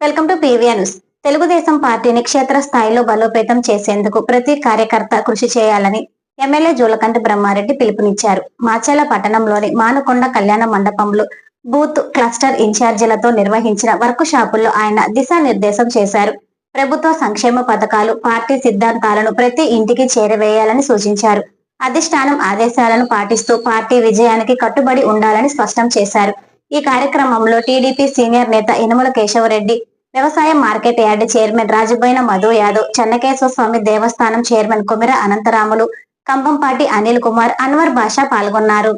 Welcome to PVR news. Telugu Desam పార్టీని క్షేత్ర స్థాయిలో బలోపేతం చేసేందుకు ప్రతి కార్యకర్త కృషి చేయాలని ఎమ్మెల్యే జూలకంటి బ్రహ్మారెడ్డి పిలుపునిచ్చారు. మాచర్ల పట్టణంలోని మానుకొండ కళ్యాణ మండపంలో బూత్ క్లస్టర్ ఇన్ఛార్జీలతో నిర్వహించిన వర్క్ షాపుల్లో ఆయన దిశానిర్దేశం చేశారు. ప్రభుత్వ సంక్షేమ పథకాలు పార్టీ సిద్ధాంతాలను ప్రతి ఇంటికి చేరవేయాలని సూచించారు. అధిష్టానం ఆదేశాలను పాటిస్తూ పార్టీ విజయానికి కట్టుబడి ఉండాలని స్పష్టం చేశారు. ఈ కార్యక్రమంలో టీడీపీ సీనియర్ నేత యనమల కేశవరెడ్డి వ్యవసాయ market yard chairman Rajuboina Madhu Yadav Chennakeshwara Swamy Devasthanam chairman Kumira Anantharamulu Kambhampati Anil Kumar Anwar Basha పాల్గొన్నారు.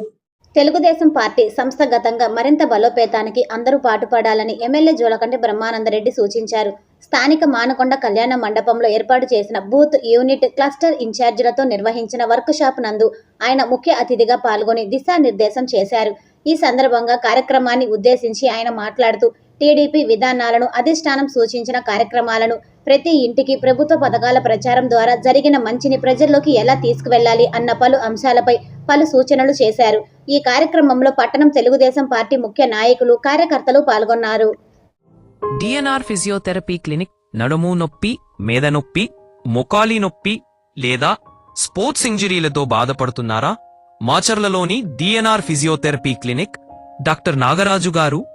తెలుగుదేశం పార్టీ సంస్థాగతంగా మరింత బలోపేతానికి అందరూ పాటుపడాలని ఎమ్మెల్యే జోలకంటి బ్రహ్మానందరెడ్డి సూచించారు. స్థానిక మానకొండ కళ్యాణ మండపంలో ఏర్పాటు చేసిన బూత్ యూనిట్ క్లస్టర్ ఇన్ఛార్జీలతో నిర్వహించిన వర్క్ షాప్ నందు ఆయన ముఖ్య అతిథిగా పాల్గొని దిశానిర్దేశం చేశారు. ఈ సందర్భంగా కార్యక్రమాన్ని ఉద్దేశించి ఆయన మాట్లాడుతూ టీడీపీ విధానాలను అధిష్టానం సూచించిన కార్యక్రమాలను ప్రతి ఇంటికి ప్రభుత్వ పథకాల ప్రచారం ద్వారా జరిగిన మంచిని ప్రజల్లోకి ఎలా తీసుకువెళ్ళాలి అన్న పలు అంశాలపై పలు సూచనలు చేశారు. ఈ కార్యక్రమంలో పట్టణం తెలుగుదేశం పార్టీ ముఖ్య నాయకులు కార్యకర్తలు పాల్గొన్నారు. డిఎన్ఆర్ ఫిజియోథెరపీ క్లినిక్ నడుము నొప్పి మేద నొప్పి మొకాలి నొప్పి లేదా స్పోర్ట్స్ ఇంజరీలతో బాధపడుతున్నారా? మాచర్లలోని DNR physiotherapy clinic doctor Nagaraju garu